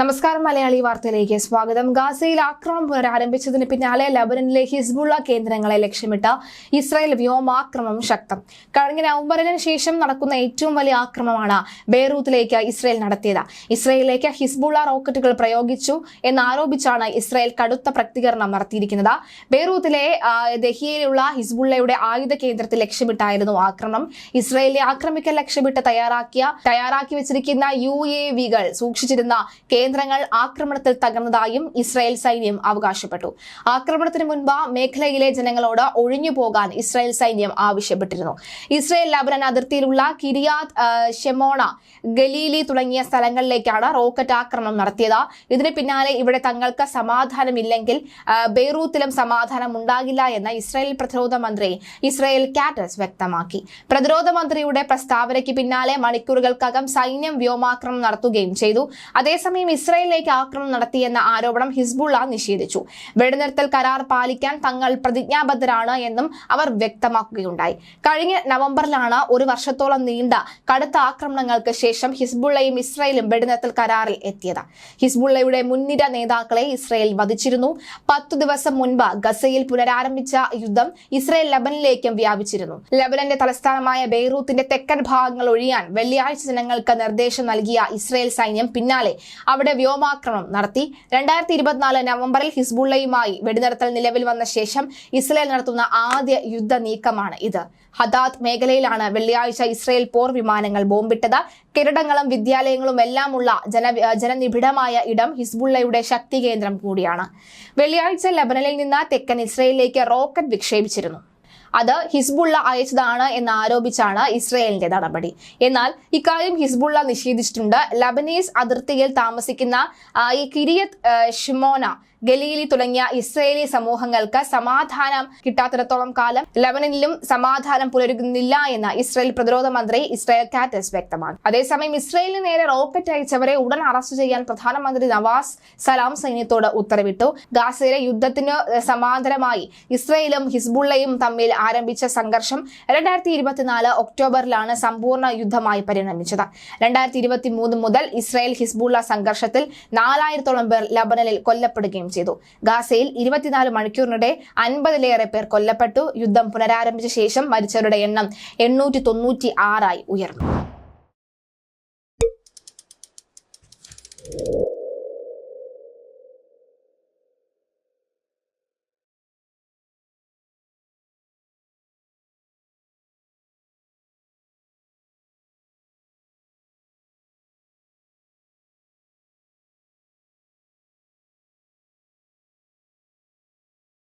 നമസ്കാരം മലയാളി വാർത്തയിലേക്ക് സ്വാഗതം. ഗാസയിൽ ആക്രമണം പുനരാരംഭിച്ചതിന് പിന്നാലെ ലബനനിലെ ഹിസ്ബുള്ള കേന്ദ്രങ്ങളെ ലക്ഷ്യമിട്ട് ഇസ്രായേൽ വ്യോമാക്രമണം ശക്തം. കഴിഞ്ഞ നവംബറിന് ശേഷം നടക്കുന്ന ഏറ്റവും വലിയ ആക്രമണമാണ് ബെയ്റൂത്തിലേക്ക് ഇസ്രായേൽ നടത്തിയത്. ഇസ്രായേലിലേക്ക് ഹിസ്ബുള്ള റോക്കറ്റുകൾ പ്രയോഗിച്ചു എന്നാരോപിച്ചാണ് ഇസ്രായേൽ കടുത്ത പ്രതികരണം നടത്തിയിരിക്കുന്നത്. ബെയ്റൂത്തിലെ ദഹിയയിലുള്ള ഹിസ്ബുള്ളയുടെ ആയുധ കേന്ദ്രത്തിൽ ലക്ഷ്യമിട്ടായിരുന്നു ആക്രമണം. ഇസ്രായേലിനെ ആക്രമിക്കാൻ ലക്ഷ്യമിട്ട് തയ്യാറാക്കിയ തയ്യാറാക്കി വെച്ചിരിക്കുന്ന യു എ വികൾ സൂക്ഷിച്ചിരുന്ന കേന്ദ്രങ്ങൾ ആക്രമണത്തിൽ തകർന്നതായും ഇസ്രായേൽ സൈന്യം അവകാശപ്പെട്ടു. ആക്രമണത്തിന് മുൻപ് മേഖലയിലെ ജനങ്ങളോട് ഒഴിഞ്ഞു പോകാൻ ഇസ്രായേൽ സൈന്യം ആവശ്യപ്പെട്ടിരുന്നു. ഇസ്രായേൽ ലബനൻ അതിർത്തിയിലുള്ള കിരിയാത് ഷെമോണ ഗലീലി തുടങ്ങിയ സ്ഥലങ്ങളിലേക്കാണ് റോക്കറ്റ് ആക്രമണം നടത്തിയത്. ഇതിന് പിന്നാലെ ഇവിടെ തങ്ങൾക്ക് സമാധാനമില്ലെങ്കിൽ ബെയ്റൂത്തിലും സമാധാനം ഉണ്ടാകില്ല എന്ന് ഇസ്രായേൽ പ്രതിരോധ മന്ത്രി ഇസ്രായേൽ കാറ്റസ് വ്യക്തമാക്കി. പ്രതിരോധ മന്ത്രിയുടെ പ്രസ്താവനയ്ക്ക് പിന്നാലെ മണിക്കൂറുകൾക്കകം സൈന്യം വ്യോമാക്രമണം നടത്തുകയും ചെയ്തു. അതേസമയം ഇസ്രായേലിലേക്ക് ആക്രമണം നടത്തിയെന്ന ആരോപണം ഹിസ്ബുള്ള നിഷേധിച്ചു. വെടിനിർത്തൽ കരാർ പാലിക്കാൻ തങ്ങൾ പ്രതിജ്ഞാബദ്ധരാണ് എന്നും അവർ വ്യക്തമാക്കുകയുണ്ടായി. കഴിഞ്ഞ നവംബറിലാണ് ഒരു വർഷത്തോളം നീണ്ട കടുത്ത ആക്രമണങ്ങൾക്ക് ശേഷം ഹിസ്ബുള്ളയും ഇസ്രായേലും വെടിനിർത്തൽ കരാറിൽ എത്തിയത്. ഹിസ്ബുള്ളയുടെ മുൻനിര നേതാക്കളെ ഇസ്രായേൽ വധിച്ചിരുന്നു. പത്തു ദിവസം മുൻപ് ഗസയിൽ പുനരാരംഭിച്ച യുദ്ധം ഇസ്രായേൽ ലബനിലേക്കും വ്യാപിച്ചിരുന്നു. ലബനന്റെ തലസ്ഥാനമായ ബെയ്റൂത്തിന്റെ തെക്കൻ ഭാഗങ്ങൾ ഒഴിയാൻ വെള്ളിയാഴ്ച ജനങ്ങൾക്ക് നിർദ്ദേശം നൽകിയ ഇസ്രായേൽ സൈന്യം പിന്നാലെ അവിടെ വ്യോമാക്രമണം നടത്തി. രണ്ടായിരത്തി ഇരുപത്തിനാല് നവംബറിൽ ഹിസ്ബുള്ളയുമായി വെടിനിർത്തൽ നിലവിൽ വന്ന ശേഷം ഇസ്രയേൽ നടത്തുന്ന ആദ്യ യുദ്ധ നീക്കമാണ് ഇത്. ഹദാദ് മേഖലയിലാണ് വെള്ളിയാഴ്ച ഇസ്രയേൽ പോർ വിമാനങ്ങൾ ബോംബിട്ടത്. കെട്ടിടങ്ങളും വിദ്യാലയങ്ങളും എല്ലാമുള്ള ജന ജനനിബിഡമായ ഇടം ഹിസ്ബുള്ളയുടെ ശക്തി കേന്ദ്രം കൂടിയാണ്. വെള്ളിയാഴ്ച ലബനലിൽ നിന്ന് തെക്കൻ ഇസ്രയേലിലേക്ക് റോക്കറ്റ് വിക്ഷേപിച്ചിരുന്നു. അത് ഹിസ്ബുള്ള അയച്ചതാണ് എന്ന് ആരോപിച്ചാണ് ഇസ്രയേലിന്റെ നടപടി. എന്നാൽ ഇക്കാര്യം ഹിസ്ബുള്ള നിഷേധിച്ചിട്ടുണ്ട്. ലബനീസ് അതിർത്തിയിൽ താമസിക്കുന്ന ഈ കിരിയത് ഷിമോന ഗലീലി തുടങ്ങിയ ഇസ്രയേലി സമൂഹങ്ങൾക്ക് സമാധാനം കിട്ടാത്തിടത്തോളം കാലം ലബനനിലും സമാധാനം പുലരുന്നില്ല എന്ന് ഇസ്രയേൽ പ്രതിരോധ മന്ത്രി ഇസ്രയേൽ കാറ്റസ് വ്യക്തമാക്കി. അതേസമയം ഇസ്രയേലിന് നേരെ റോക്കറ്റ് അയച്ചവരെ ഉടൻ അറസ്റ്റ് ചെയ്യാൻ പ്രധാനമന്ത്രി നവാസ് സലാം സൈന്യത്തോട് ഉത്തരവിട്ടു. ഗാസയിലെ യുദ്ധത്തിന് സമാന്തരമായി ഇസ്രയേലും ഹിസ്ബുള്ളയും തമ്മിൽ ആരംഭിച്ച സംഘർഷം രണ്ടായിരത്തി ഇരുപത്തിനാല് ഒക്ടോബറിലാണ് സമ്പൂർണ യുദ്ധമായി പരിണമിച്ചത്. രണ്ടായിരത്തി ഇരുപത്തി മൂന്ന് മുതൽ ഇസ്രായേൽ ഹിസ്ബുള്ള സംഘർഷത്തിൽ നാലായിരത്തോളം പേർ ലബനലിൽ കൊല്ലപ്പെടുകയും ചെയ്തു. ഗാസയിൽ ഇരുപത്തിനാല് മണിക്കൂറിനിടെ അൻപതിലേറെ പേർ കൊല്ലപ്പെട്ടു. യുദ്ധം പുനരാരംഭിച്ച ശേഷം മരിച്ചവരുടെ എണ്ണം എണ്ണൂറ്റി തൊണ്ണൂറ്റി ആറായി ഉയർന്നു.